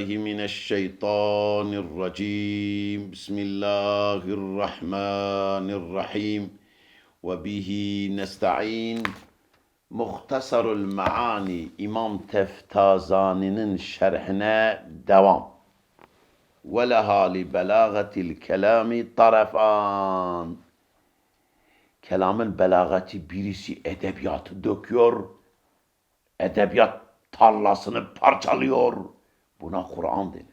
بالله من الشيطان الرجيم بسم الله الرحمن الرحيم وبه نستعين Muhtasarul Maani İmam Teftazani'nin şerhine devam. Ve leha li belagatil kelami tarafan. Kelamın belagati birisi edebiyatı döküyor, edebiyat tarlasını parçalıyor. Buna Kur'an denilir.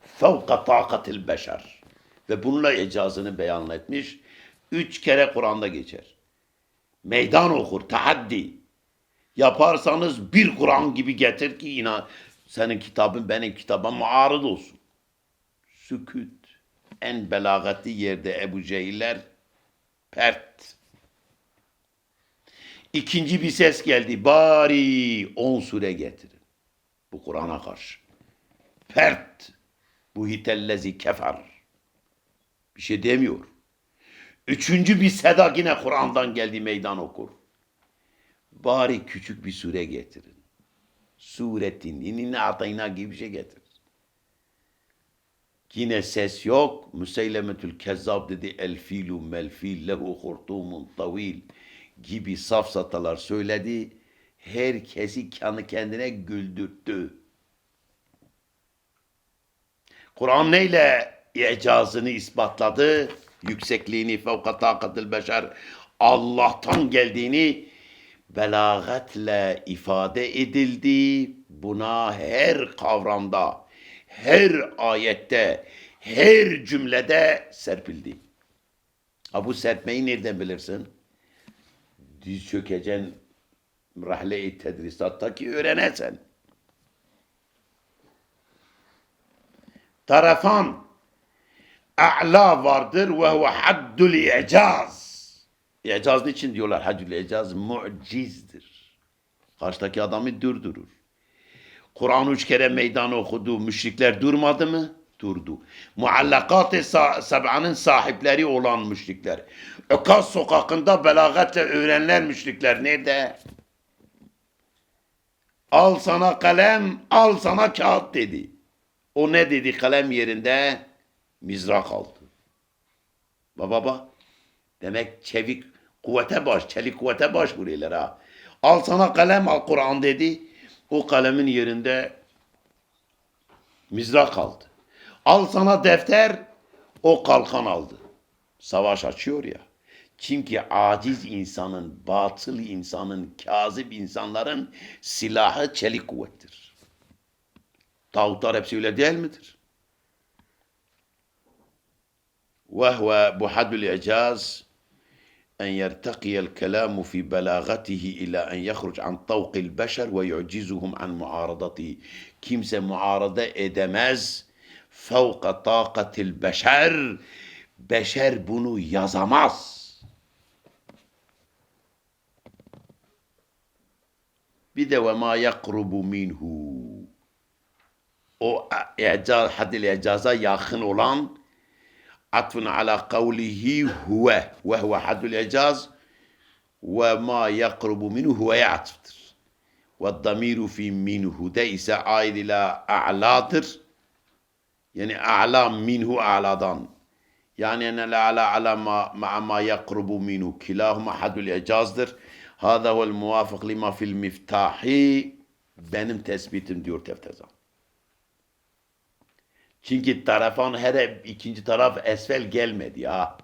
Fevka takatil beşer. Ve bununla icazını beyan etmiş. Üç kere Kur'an'da geçer. Meydan okur, tahaddi. Yaparsanız bir Kur'an gibi getir ki inan senin kitabın benim kitaba muarız olsun. Sükut. En belagatli yerde Ebu Cehiller pert. İkinci bir ses geldi. Bari on sure getirin. Bu Kur'an'a karşı. Pert. Bu hitellezi kefer. Bir şey demiyor. Üçüncü bir seda yine Kur'an'dan geldi meydan okur. Bari küçük bir sure getirin. Suretin inine atayna gibi bir şey getirin. Yine ses yok. Müseylemetül Kezzab dedi el filu mel fil lehu hurtumun tavil gibi safsatalar söyledi. Herkesi kendi kendine güldürttü. Kur'an neyle icazını ispatladı? Yüksekliğini fevka takatil beşer Allah'tan geldiğini belagatla ifade edildi. Buna her kavramda, her ayette, her cümlede serpildi. Ha bu serpmeyi nereden bilirsin? Diz çökeceksin rahle-i tedrisatta ki öğrenesen. Tarafan a'la vardır ve huve haddul i'caz. İcaz için diyorlar haddul i'caz mucizdir. Karşıdaki adamı durdurur. Kur'an üç kere meydan okudu. Müşrikler durmadı mı? Durdu. Muallakat-ı seb'anın sahipleri olan müşrikler. Ökaz sokakında belagatla öğrenilen müşrikler nerede? Al sana kalem, al sana kağıt dedi. O ne dedi kalem yerinde? Mizrak aldı. Baba baba. Demek çevik kuvvete baş, çelik kuvvete baş vuruyorlar ha. Al sana kalem al Kur'an dedi. O kalemin yerinde mizrak aldı. Al sana defter, o kalkan aldı. Savaş açıyor ya. Çünkü aciz insanın, batıl insanın, kazip insanların silahı çelik kuvvettir. Tağutlar hepsi öyle değil midir? وهو بحد الإعجاز أن يرتقي الكلام في بلاغته إلى أن يخرج عن طوق البشر ويعجزهم عن معارضته kimse muarada edemez fevka takatil beşer beşer bunu yazamaz bir de ve ma yakrubu minhu o i'caz hadil i'caza yakın olan atfun ala kavlihi huve ve huve haddul icaz ve ma yakrubu minhu huve atıftır. Ve damiru fi minhu de ise aid ila a'ladır. Yani a'la minhu a'ladan. Yani ene la ala ala ma, ma, ma yakrubu minhu. Kilahuma haddul icazdır. Hâzâ vel muvafık lima fil miftahi. Benim tespitim diyor Teftezan. Çünkü tarafan her ikinci taraf esfel gelmedi ya.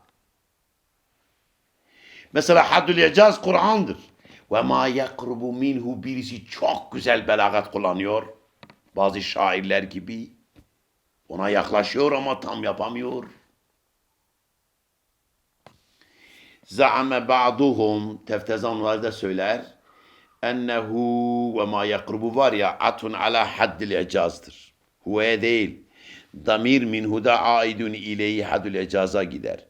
Mesela haddül icaz Kur'an'dır. Ve ma yakrubu minhu birisi çok güzel belagat kullanıyor. Bazı şairler gibi. Ona yaklaşıyor ama tam yapamıyor. زعم بعضهم تفتزان وارد سويلر أنه وما يقرب فاريا عطن على حد الإعجاز. هو ذيل ضمير منه دا عائد إليه حد الإعجاز قدر.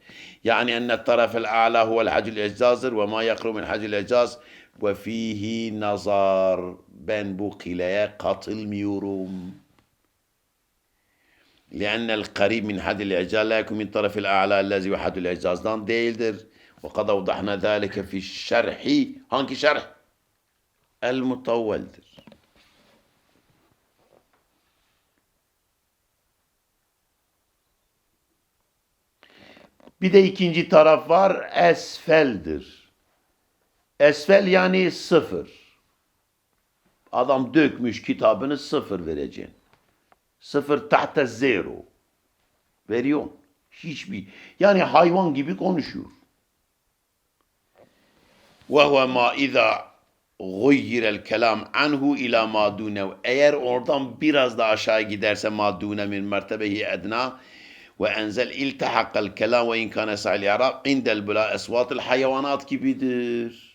يعني أن الطرف الأعلى هو الحد الإعجاز وما يقرب من حد الإعجاز وفيه نظر بين بوقلايا قتل ميوروم لأن القريب من حد الإعجاز لا يكون من الطرف الأعلى الذي هو حد الإعجاز. دان ديلدر وَقَدَ وَضَحْنَا ذَٰلِكَ فِي الشَّرْحِ Hangi şerh? El-Mutavvel'dir. Bir de ikinci taraf var. Esfel'dir. Esfel yani sıfır. Adam dökmüş kitabını sıfır vereceksin. Sıfır tahta zero. Veriyor. Hiçbir. Yani hayvan gibi konuşuyor. وهو ما إذا غير الكلام عنه إلى ما دونه eğer oradan biraz da aşağı giderse ma dune min mertebehi edna ve enzel iltahakal kelam ve in kana sa'il i'rab indel bula esvatil hayvanat gibidir.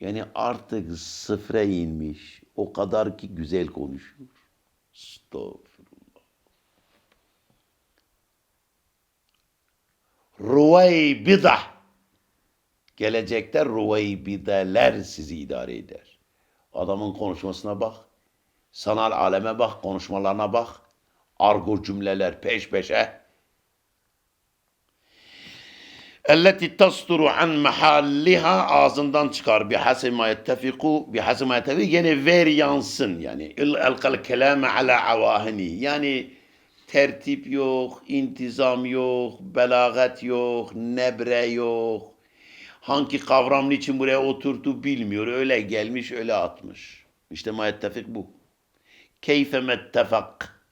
Yani artık sıfıra inmiş. O kadar ki güzel konuşuyor. Estağfurullah. Ruveybidah. Gelecekte ruveybideler sizi idare eder. Adamın konuşmasına bak. Sanal aleme bak, konuşmalarına bak. Argo cümleler peş peşe. Elleti tasturu an mahalliha ağzından çıkar. Bihasib ma yettefiku. Bihasib ma yettefiku. Yani ver yansın. Yani il elkal kelame ala avahini. Yani tertip yok, intizam yok, belagat yok, nebre yok. Hangi kavram için buraya oturdu bilmiyor. Öyle gelmiş, öyle atmış. İşte ma yettefik bu. Keyfe mettefak.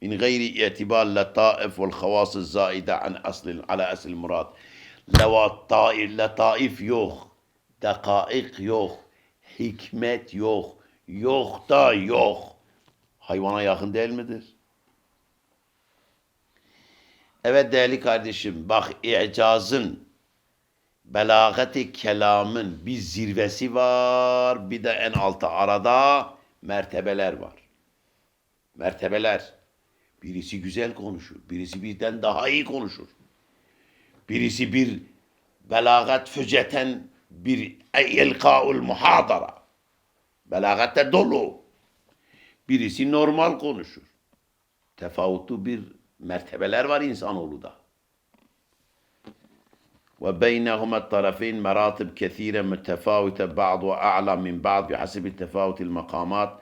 Min gayri itibar letaif vel havas zaide an asl ala asl murad. Levataif, letaif yok. Dekaik yok. Hikmet yok. Yok da yok. Hayvana yakın değil midir? Evet değerli kardeşim bak icazın belagati kelamın bir zirvesi var bir de en altı arada mertebeler var. Mertebeler. Birisi güzel konuşur. Birisi birden daha iyi konuşur. Birisi bir belagat füceten bir ilkaul muhadara. Belagatte dolu. Birisi normal konuşur. Tefavutlu bir Mertebeler var insanoğlu da. Ve beynehuma tarafin meratib kethire mütefavite ba'du a'la min ba'd bi hasibi tefavutil makamat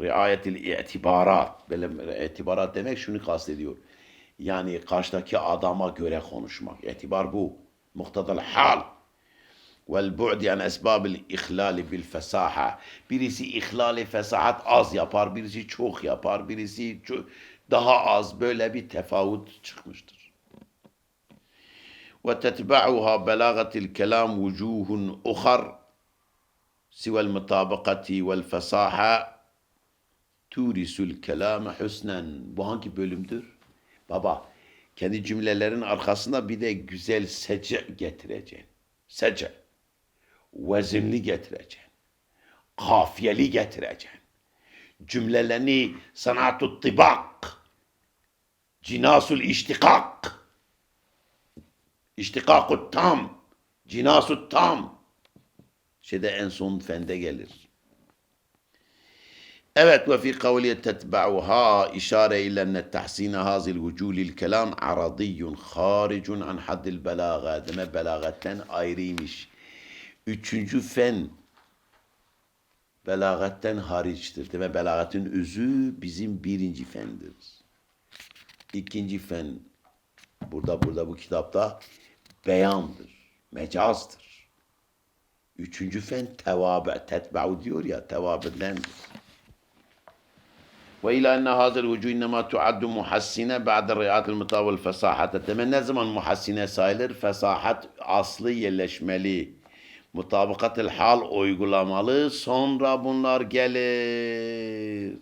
riayetil i'tibarat. Böyle itibarat demek şunu kastediyor. Yani karşıdaki adama göre konuşmak. İtibar bu. Muhtadal hal. Vel bu'di an esbabil ihlali bil fesaha. Birisi ihlali fesahat az yapar, birisi çok yapar, birisi çok daha az böyle bir tefavut çıkmıştır. Ve tetba'uha belagatil kelam vucuhun ukhar sivel mutabakati vel fesaha turisul kelame husnen. Bu hangi bölümdür? Baba, kendi cümlelerin arkasında bir de güzel sece getireceksin. Sece. Vezinli getireceksin. Kafiyeli getireceksin. Cümlelerini sanatut tibak, cinasul iştikak, iştikakut tam, cinasut tam. Şeyde en son fende gelir. Evet ve fi kavliye tetba'uha işare ile enne tahsine hazil vüculil kelam aradiyyun haricun an haddil belaga. Deme belagatten ayrıymış. Üçüncü fen belagatten hariçtir. Deme belagatın özü bizim birinci fendir. İkinci fen burada burada bu kitapta beyandır, mecazdır. Üçüncü fen tevabe, tetba'u diyor ya, tevabedendir. وإلى أن هذا الوجوه إنما تعد محسنة بعد الرعاية المطاوى والفصاحة Demek ne zaman muhassine sayılır? Fesahat aslı yerleşmeli. Mutabakatil hal uygulamalı. Sonra bunlar gelir.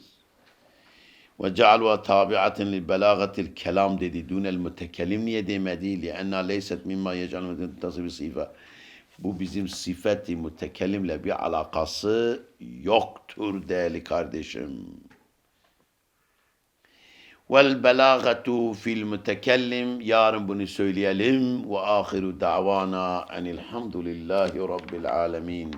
Ve cealva tabiaten li belagatil kelam dedi. Dunel mütekellim niye demedi? Lianna leyset mimma yec'al mütesibi sifa. Bu bizim sifeti mütekellimle bir alakası yoktur değerli kardeşim. Vel belagatu fil mütekellim. Yarın bunu söyleyelim. Ve ahiru davana enilhamdülillahi rabbil alemin.